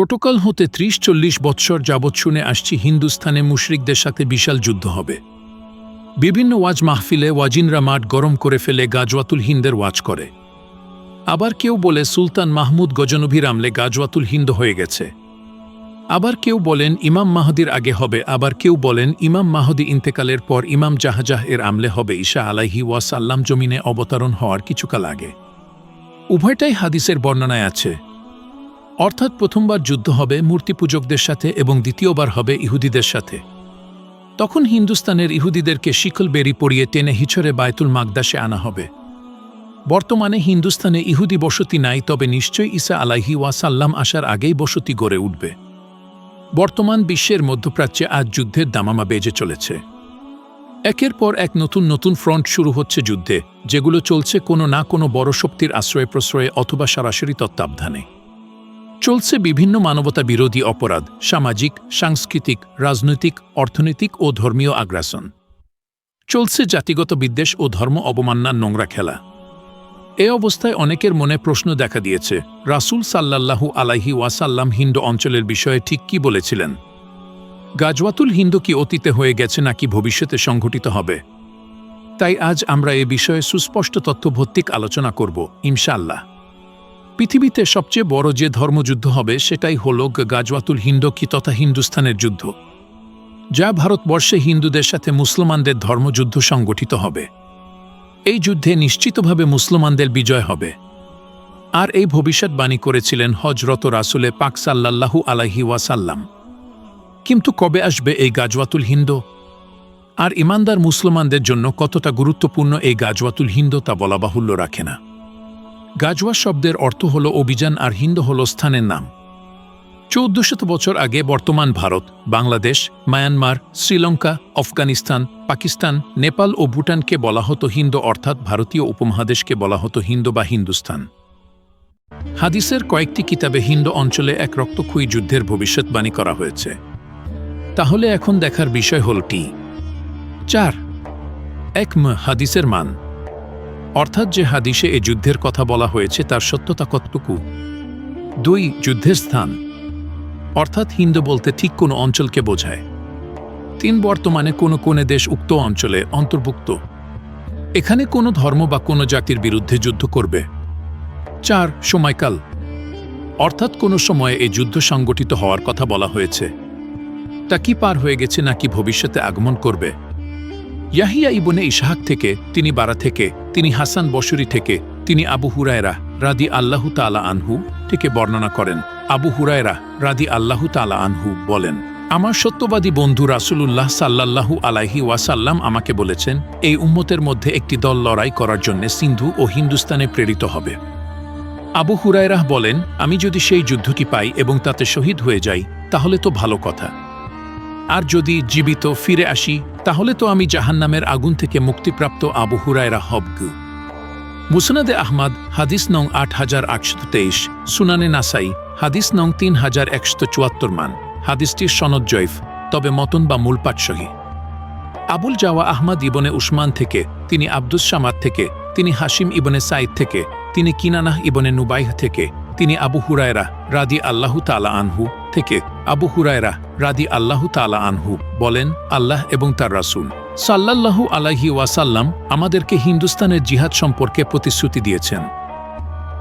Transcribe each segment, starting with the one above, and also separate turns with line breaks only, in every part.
ছোটকাল হতে ত্রিশ চল্লিশ বৎসর যাবৎ শুনে আসছি হিন্দুস্থানে মুশরিকদের সাথে বিশাল যুদ্ধ হবে। বিভিন্ন ওয়াজ মাহফিলে ওয়াজিনরা মাঠ গরম করে ফেলে গাজওয়াতুল হিন্দের ওয়াজ করে। আবার কেউ বলে সুলতান মাহমুদ গজনভির আমলে গাজওয়াতুল হিন্দ হয়ে গেছে। আবার কেউ বলেন ইমাম মাহদির আগে হবে, আবার কেউ বলেন ইমাম মাহদি ইন্তেকালের পর ইমাম জাহাজাহ এর আমলে হবে, ঈশা আলাইহি ওয়াসাল্লাম জমিনে অবতরণ হওয়ার কিছুকাল আগে। উভয়টাই হাদিসের বর্ণনায় আছে। অর্থাৎ প্রথমবার যুদ্ধ হবে, মূর্তি পূজকদের সাথে এবং দ্বিতীয়বার হবে ইহুদিদের সাথে। তখন হিন্দুস্তানের ইহুদিদেরকে শিকল বেরি পড়িয়ে টেনে হিছরে বায়তুল মাকদাসে আনা হবে। বর্তমানে হিন্দুস্তানে ইহুদি বসতি নাই, তবে নিশ্চয়ই ইসা আলাইহি ওয়াসাল্লাম আসার আগেই বসতি গড়ে উঠবে। বর্তমান বিশ্বের মধ্যপ্রাচ্যে আজ যুদ্ধের দামামা বেজে চলেছে। একের পর এক নতুন নতুন ফ্রন্ট শুরু হচ্ছে যুদ্ধে, যেগুলো চলছে কোনো না কোনো বড় শক্তির আশ্রয় প্রশ্রয়ে অথবা সরাসরি তত্ত্বাবধানে। চলছে বিভিন্ন মানবতা বিরোধী অপরাধ, সামাজিক, সাংস্কৃতিক, রাজনৈতিক, অর্থনৈতিক ও ধর্মীয় আগ্রাসন। চলছে জাতিগত বিদ্বেষ ও ধর্ম অবমাননার নোংরা খেলা। এ অবস্থায় অনেকের মনে প্রশ্ন দেখা দিয়েছে, রাসূল সাল্লাল্লাহু আলাইহি ওয়াসাল্লাম হিন্দু অঞ্চলের বিষয়ে ঠিক কি বলেছিলেন? গাজওয়াতুল হিন্দু কি অতীতে হয়ে গেছে নাকি ভবিষ্যতে সংঘটিত হবে? তাই আজ আমরা এ বিষয়ে সুস্পষ্ট তথ্যভিত্তিক আলোচনা করব, ইনশাআল্লাহ। পৃথিবীতে সবচেয়ে বড় যে ধর্মযুদ্ধ হবে সেটাই হল গাজওয়াতুল হিন্দকি তথা হিন্দুস্থানের যুদ্ধ, যা ভারতবর্ষে হিন্দুদের সাথে মুসলমানদের ধর্মযুদ্ধ সংগঠিত হবে। এই যুদ্ধে নিশ্চিতভাবে মুসলমানদের বিজয় হবে। আর এই ভবিষ্যৎবাণী করেছিলেন হজরত রাসুলে পাক সাল্লাল্লাহু আলাইহি ওয়াসাল্লাম। কিন্তু কবে আসবে এই গাজওয়াতুল হিন্দ? আর ইমানদার মুসলমানদের জন্য কতটা গুরুত্বপূর্ণ এই গাজওয়াতুল হিন্দ তা বলা বাহুল্য রাখে না। গাজওয়া শব্দের অর্থ হল অভিযান আর হিন্দ হল স্থানের নাম। চৌদ্দশত বছর আগে বর্তমান ভারত, বাংলাদেশ, মায়ানমার, শ্রীলঙ্কা, আফগানিস্তান, পাকিস্তান, নেপাল ও ভুটানকে বলা হতো হিন্দ অর্থাৎ ভারতীয় উপমহাদেশকে বলা হতো হিন্দ বা হিন্দুস্তান হাদিসের কয়েকটি কিতাবে হিন্দ অঞ্চলে এক রক্তক্ষয়ী যুদ্ধের ভবিষ্যৎবাণী করা হয়েছে। তাহলে এখন দেখার বিষয় হল টি চার, এক হাদিসের মান। অর্থাৎ যে হাদিসে এ যুদ্ধের কথা বলা হয়েছে তার সত্যতা কতটুকু? দুই, যুদ্ধের স্থান। অর্থাৎ হিন্দু বলতে ঠিক কোনো অঞ্চলকে বোঝায়। তিন, বর্তমানে কোনো কোনে দেশ উক্ত অঞ্চলে অন্তর্ভুক্ত। এখানে কোনো ধর্ম বা কোনো জাতির বিরুদ্ধে যুদ্ধ করবে। চার, সময়কাল। অর্থাৎ কোনো সময়ে এই যুদ্ধ সংগঠিত হওয়ার কথা বলা হয়েছে। তা কি পার হয়ে গেছে নাকি ভবিষ্যতে আগমন করবে? ইয়াহিয়া ইবনে ইশাহাক থেকে, তিনি বারা থেকে, তিনি হাসান বসরি থেকে, তিনি আবু হুরায়রা রাদি আল্লাহু তালা আনহু থেকে বর্ণনা করেন। আবু হুরায়রা রাদি আল্লাহু তালা আনহু বলেন, আমার সত্যবাদী বন্ধু রাসূলুল্লাহ সাল্লাল্লাহু আলাইহি ওয়াসাল্লাম আমাকে বলেছেন, এই উম্মতের মধ্যে একটি দল লড়াই করার জন্য সিন্ধু ও হিন্দুস্তানে প্রেরিত হবে। আবু হুরায়রাহ বলেন, আমি যদি সেই যুদ্ধটি পাই এবং তাতে শহীদ হয়ে যাই, তাহলে তো ভালো কথা। আর যদি জীবিত ফিরে আসি, তাহলে তো আমি জাহান্নামের আগুন থেকে মুক্তিপ্রাপ্ত আবু হুরায়রা হবগু। মুসনাদে আহমাদ, হাদিস নং আট হাজার আটশো তেইশ, সুনানে নাসাই, হাদিস নং তিন হাজার একশো চুয়াত্তর মান, হাদিসটির সনদ জৈফ তবে মতন বা মূল সহি আবুল জাওয়া আহমদ ইবনে উসমান থেকে, তিনি আব্দুস সামাদ থেকে, তিনি হাসিম ইবনে সাইদ থেকে, তিনি কিনানাহ ইবনে নুবাইহ থেকে, তিনি আবু হুরায়রা রাদি আল্লাহু তালা আনহু থেকে, আবু হুরায়রা রাদি আল্লাহু তালা আনহু বলেন, আল্লাহ এবং তার রাসূল। সাল্লাল্লাহু আলাইহি ওয়াসাল্লাম আমাদেরকে হিন্দুস্তানের জিহাদ সম্পর্কে প্রতিশ্রুতি দিয়েছেন।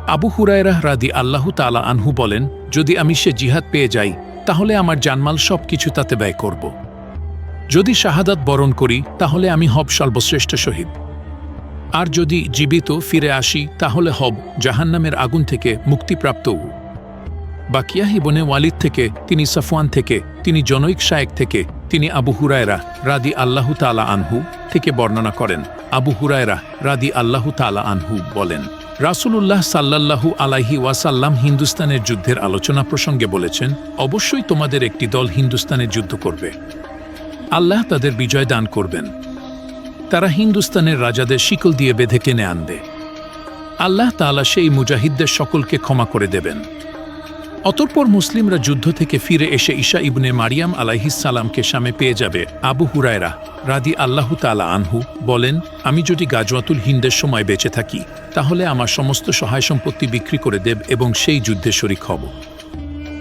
আবু হুরায়রা রাদি আল্লাহু তালা আনহু বলেন, যদি আমি সে জিহাদ পেয়ে যাই, তাহলে আমার জানমাল সব কিছু তাতে ব্যয় করব। যদি শাহাদাত বরণ করি, তাহলে আমি হব সর্বশ্রেষ্ঠ শহীদ। আর যদি জীবিত ফিরে আসি, তাহলে হব জাহান্নামের আগুন থেকে মুক্তিপ্রাপ্ত বাকিয়াহি বনে ওয়ালিদ থেকে, তিনি সাফওয়ান থেকে, তিনি জনৈক শায়েক থেকে, তিনি আবু হুরায়রা রাদি আল্লাহু তালা আনহু থেকে বর্ণনা করেন। আবু হুরায়রা রাদি আল্লাহু তালা আনহু বলেন, রাসূলুল্লাহ সাল্লাল্লাহু আলাইহি ওয়াসাল্লাম হিন্দুস্তানের যুদ্ধের আলোচনা প্রসঙ্গে বলেছেন, অবশ্যই তোমাদের একটি দল হিন্দুস্তানে যুদ্ধ করবে। আল্লাহ তাদের বিজয় দান করবেন। তারা হিন্দুস্তানের রাজাদের শিকল দিয়ে বেঁধে টেনে আনবে। আল্লাহ তাআলা সেই মুজাহিদদের সকলকে ক্ষমা করে দেবেন। অতঃপর মুসলিমরা যুদ্ধ থেকে ফিরে এসে ঈশা ইবনে মারিয়াম আলাইহিসালামকে সামে পেয়ে যাবে। আবু হুরায়রা রাদি আল্লাহু তালা আনহু বলেন, আমি যদি গাজওয়াতুল হিন্দের সময় বেঁচে থাকি, তাহলে আমার সমস্ত সহায় সম্পত্তি বিক্রি করে দেব এবং সেই যুদ্ধে শরিক হব।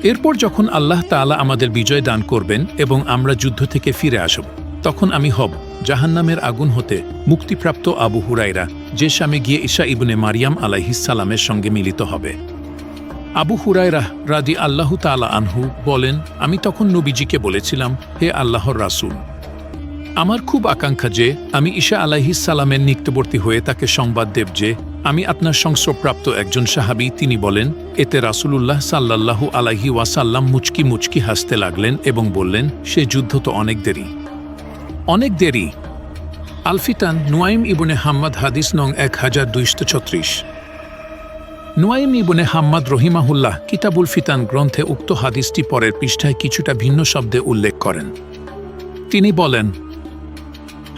এরপর যখন আল্লাহ তাআলা আমাদের বিজয় দান করবেন এবং আমরা যুদ্ধ থেকে ফিরে আসব, তখন আমি হব জাহান্নামের আগুন হতে মুক্তিপ্রাপ্ত আবু হুরাইরা যে স্বামী গিয়ে ঈশা ইবনে মারিয়াম আলাইহিসালামের সঙ্গে মিলিত হবে। আবু হুরায়রা রাদি আল্লাহ তালা আনহু বলেন, আমি তখন নবীজিকে বলেছিলাম, হে আল্লাহর রাসূল, আমার খুব আকাঙ্ক্ষা যে আমি ঈশা আলাইহিস সালামের নিকটবর্তী হয়ে তাকে সংবাদ দেব যে আমি আপনার সংস্রপ্রাপ্ত একজন সাহাবী। তিনি বলেন, এতে রাসূলুল্লাহ সাল্লাল্লাহু আলাইহি ওয়াসাল্লাম মুচকি মুচকি হাসতে লাগলেন এবং বললেন, সে যুদ্ধ তো অনেক দেরি। অনেক দেরি। আলফিতান নুয়াইম ইবনে হাম্মাদ হাদিস নং এক হাজার দুইশত ছত্রিশ। নুয়াইম ইবনে হাম্মাদ রহিমাহুল্লাহ কিতাবুল ফিতান গ্রন্থে উক্ত হাদিসটি পরের পৃষ্ঠায় কিছুটা ভিন্ন শব্দে উল্লেখ করেন তিনি বলেন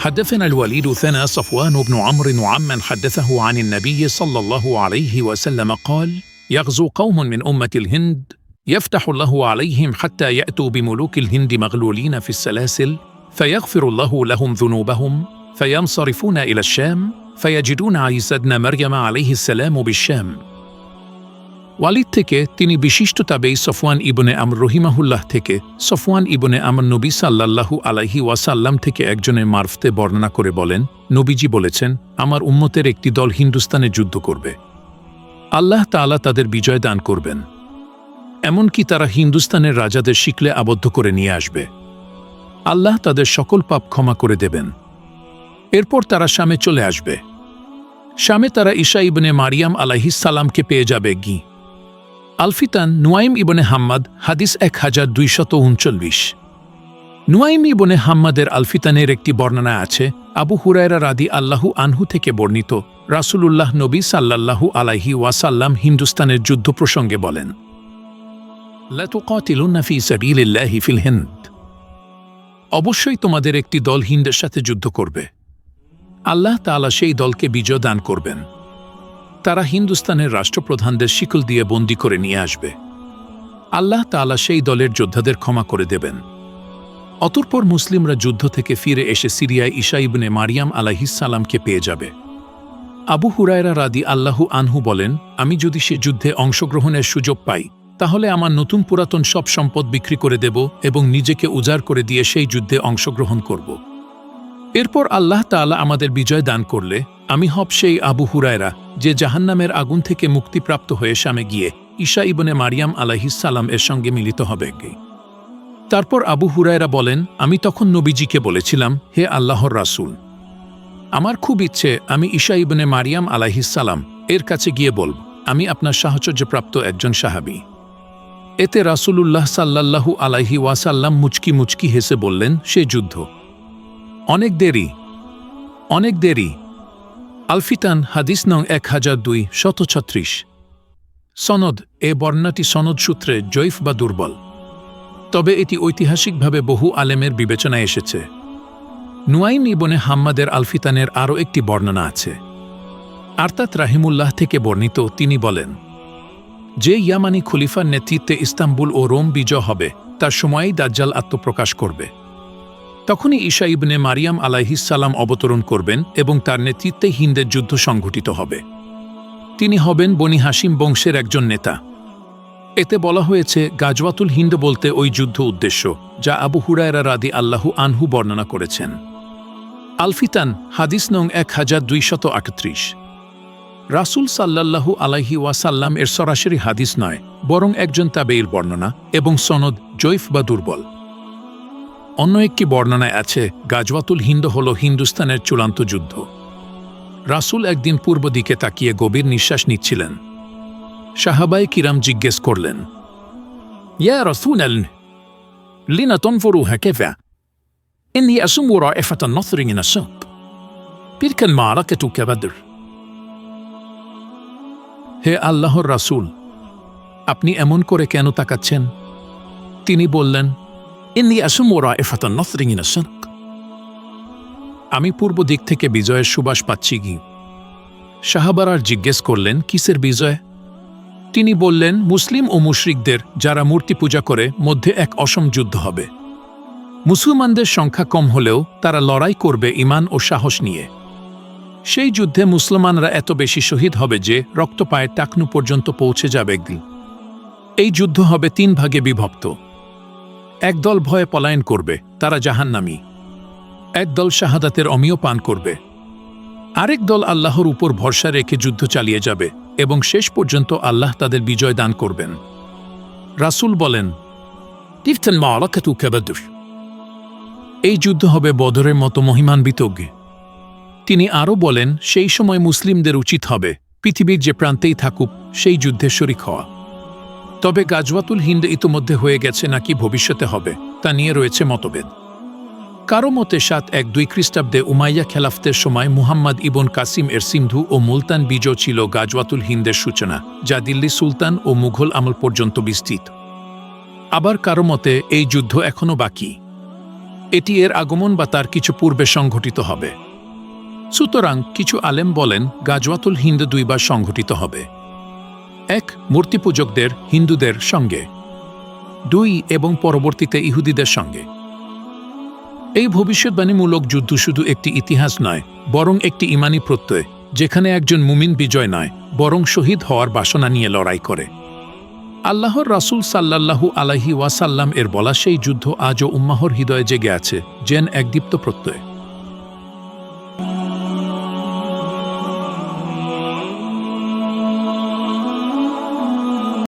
حدثنا الوليد ثنا صفوان بن عمرو وعمن حدثه عن النبي صلى الله عليه وسلم قال يغزو قوم من أمة الهند يفتح الله عليهم حتى يأتوا بملوك الهند مغلولين في السلاسل فيغفر الله لهم ذنوبهم فينصرفون إلى الشام فيجدون عيسى ابن مريم عليه السلام بالشام ওয়ালিদ থেকে তিনি বিশিষ্ট তাবেই সফওয়ান ইবনে আমর রহিমাহুল্লাহ থেকে, সফওয়ান ইবনে আমর নবী সাল্লাল্লাহু আলাইহি ওয়াসাল্লাম থেকে একজনের মারফতে বর্ণনা করে বলেন, নবীজি বলেছেন, আমার উম্মতের একটি দল হিন্দুস্তানে যুদ্ধ করবে। আল্লাহ তাআলা তাদের বিজয় দান করবেন। এমনকি তারা হিন্দুস্তানের রাজাদের শিকলে আবদ্ধ করে নিয়ে আসবে। আল্লাহ তাদের সকল পাপ ক্ষমা করে দেবেন। এরপর তারা শামে চলে আসবে। শামে তারা ঈশা ইবনে মারিয়াম আলাইহিস সালামকে পেয়ে যাবে গি। আলফিতান নুয়াইম ইবনে হাম্মাদ, হাদিস এক হাজার দুইশত উনচল্লিশ। নুয়াইম ইবনে হাম্মাদের আলফিতানের একটি বর্ণনা আছে, আবু হুরায়রা রাদি আল্লাহু আনহু থেকে বর্ণিত, রাসূলুল্লাহ নবী সাল্লাল্লাহু আলাইহি ওয়াসাল্লাম হিন্দুস্তানের যুদ্ধ প্রসঙ্গে বলেন অবশ্যই তোমাদের একটি দল হিন্দের সাথে যুদ্ধ করবে। আল্লাহ তাআলা সেই দলকে বিজয় দান করবেন। তারা হিন্দুস্তানের রাষ্ট্রপ্রধানদের শিকল দিয়ে বন্দি করে নিয়ে আসবে। আল্লাহ তাআলা সেই দলের যোদ্ধাদের ক্ষমা করে দেবেন। অতঃপর মুসলিমরা যুদ্ধ থেকে ফিরে এসে সিরিয়ায় ঈশা ইবনে মারিয়াম আলাহিসাল্লামকে পেয়ে যাবে। আবু হুরায়রা রাদি আল্লাহু আনহু বলেন, আমি যদি সে যুদ্ধে অংশগ্রহণের সুযোগ পাই, তাহলে আমার নতুন পুরাতন সব সম্পদ বিক্রি করে দেব এবং নিজেকে উজাড় করে দিয়ে সেই যুদ্ধে অংশগ্রহণ করব। এরপর আল্লাহ তাআলা আমাদের বিজয় দান করলে, আমি হব সেই আবু হুরায়রা, যে জাহান্নামের আগুন থেকে মুক্তিপ্রাপ্ত হয়ে শামে গিয়ে ঈশা ইবনে মারিয়াম আলাহিসাল্লাম এর সঙ্গে মিলিত হবে। তারপর আবু হুরায়রা বলেন, আমি তখন নবীজিকে বলেছিলাম, হে আল্লাহর রাসূল, আমার খুব ইচ্ছে, আমি ঈশা ইবনে মারিয়াম আলাহিসাল্লাম এর কাছে গিয়ে বলব, আমি আপনার সাহচর্যপ্রাপ্ত একজন সাহাবী। এতে রাসূলুল্লাহ সাল্লাল্লাহু আলাইহি ওয়াসাল্লাম মুচকি মুচকি হেসে বললেন, সে যুদ্ধ। অনেক দেরি অনেক দেরি। আলফিতান হাদিস নং এক হাজার দুই, শত ছত্রিশ। সনদ, এ বর্ণাটি সনদ সূত্রে জৈফ বা দুর্বল। তবে এটি ঐতিহাসিকভাবে বহু আলেমের বিবেচনায় এসেছে। নুয়াইম ইবনে হাম্মাদের আলফিতানের আরও একটি বর্ণনা আছে। আর্তাত রাহিমুল্লাহ থেকে বর্ণিত তিনি বলেন, যে ইয়ামানি খলিফার নেতৃত্বে ইস্তাম্বুল ও রোম বিজয় হবে, তার সময়েই দাজ্জাল আত্মপ্রকাশ করবে। তখনই ঈশা ইবনে মারিয়াম আলাইহিসাল্লাম অবতরণ করবেন এবং তার নেতৃত্বে হিন্দের যুদ্ধ সংঘটিত হবে। তিনি হবেন বনি হাসিম বংশের একজন নেতা। এতে বলা হয়েছে, গাজওয়াতুল হিন্দ বলতে ওই যুদ্ধ উদ্দেশ্য, যা আবু হুরায়রা রাদি আল্লাহু আনহু বর্ণনা করেছেন। আলফিতান, হাদিস নং এক হাজার দুইশত আটত্রিশ। রাসুল সাল্লাল্লাহু আলাইহি ওয়াসাল্লাম এর সরাসরি হাদিস নয়, বরং একজন তাবেইর বর্ণনা এবং সনদ জৈফ বা দুর্বল। অন্য একটি বর্ণনায় আছে গাজওয়াতুল হিন্দ হল হিন্দুস্তানের চূড়ান্ত যুদ্ধ রাসুল একদিন পূর্ব দিকে তাকিয়ে গভীর নিঃশ্বাস নিচ্ছিলেন সাহাবাই কিরাম জিজ্ঞেস করলেন ইয়া রসুল লিনা তনফরু هكذا إني أسم رائفة النصر من السوق تلك المعركة كبدر হে আল্লাহর রাসূল আপনি এমন করে কেন তাকাচ্ছেন তিনি বললেন ইন্নি আসুম রাইফাত নসরিং ইন আমি পূর্ব দিক থেকে বিজয়ের সুবাস পাচ্ছি কি শাহাবারার জিজ্ঞেস করলেন, কিসের বিজয়? তিনি বললেন, মুসলিম ও মুশরিকদের যারা মূর্তি পূজা করে, মধ্যে এক অসম যুদ্ধ হবে। মুসলমানদের সংখ্যা কম হলেও তারা লড়াই করবে ইমান ও সাহস নিয়ে। সেই যুদ্ধে মুসলমানরা এত বেশি শহীদ হবে যে রক্তপায়ের টাকনু পর্যন্ত পৌঁছে যাবে এই যুদ্ধ হবে তিন ভাগে বিভক্ত। একদল ভয়ে পলায়ন করবে, তারা জাহান্নামী। একদল শাহাদাতের অমিয় পান করবে। আরেক দল আল্লাহর উপর ভরসা রেখে যুদ্ধ চালিয়ে যাবে এবং শেষ পর্যন্ত আল্লাহ তাদের বিজয় দান করবেন। রাসূল বলেন কাবাদুর এই যুদ্ধ হবে বদরের মতো মহিমান্বিত তিনি আরও বলেন, সেই সময় মুসলিমদের উচিত হবে, পৃথিবীর যে প্রান্তেই থাকুক, সেই যুদ্ধে শরিক হওয়া। তবে গাজওয়াতুল হিন্দ ইতোমধ্যে হয়ে গেছে নাকি ভবিষ্যতে হবে, তা নিয়ে রয়েছে মতভেদ। কারও মতে সাত এক দুই খ্রিস্টাব্দে উমাইয়া খেলাফতের সময় মুহাম্মদ ইবন কাসিম এর সিন্ধু ও মুলতান বিজয় ছিল গাজওয়াতুল হিন্দের সূচনা, যা দিল্লি সুলতান ও মুঘল আমল পর্যন্ত বিস্তৃত। আবার কারও মতে এই যুদ্ধ এখনও বাকি। এটি এর আগমন বা তার কিছু পূর্বে সংঘটিত হবে। সুতরাং কিছু আলেম বলেন গাজওয়াতুল হিন্দ দুইবার সংঘটিত হবে। এক মূর্তিপূজকদের হিন্দুদের সঙ্গে, দুই এবং পরবর্তীতে ইহুদিদের সঙ্গে। এই ভবিষ্যৎবাণীমূলক যুদ্ধ শুধু একটি ইতিহাস নয়, বরং একটি ইমানি প্রত্যয়, যেখানে একজন মুমিন বিজয় নয়, বরং শহীদ হওয়ার বাসনা নিয়ে লড়াই করে। আল্লাহর রাসূল সাল্লাল্লাহু আলাহি ওয়াসাল্লাম এর বলা সেই যুদ্ধ আজও উম্মাহর হৃদয়ে জেগে আছে জেন এক দীপ্ত প্রত্যয়।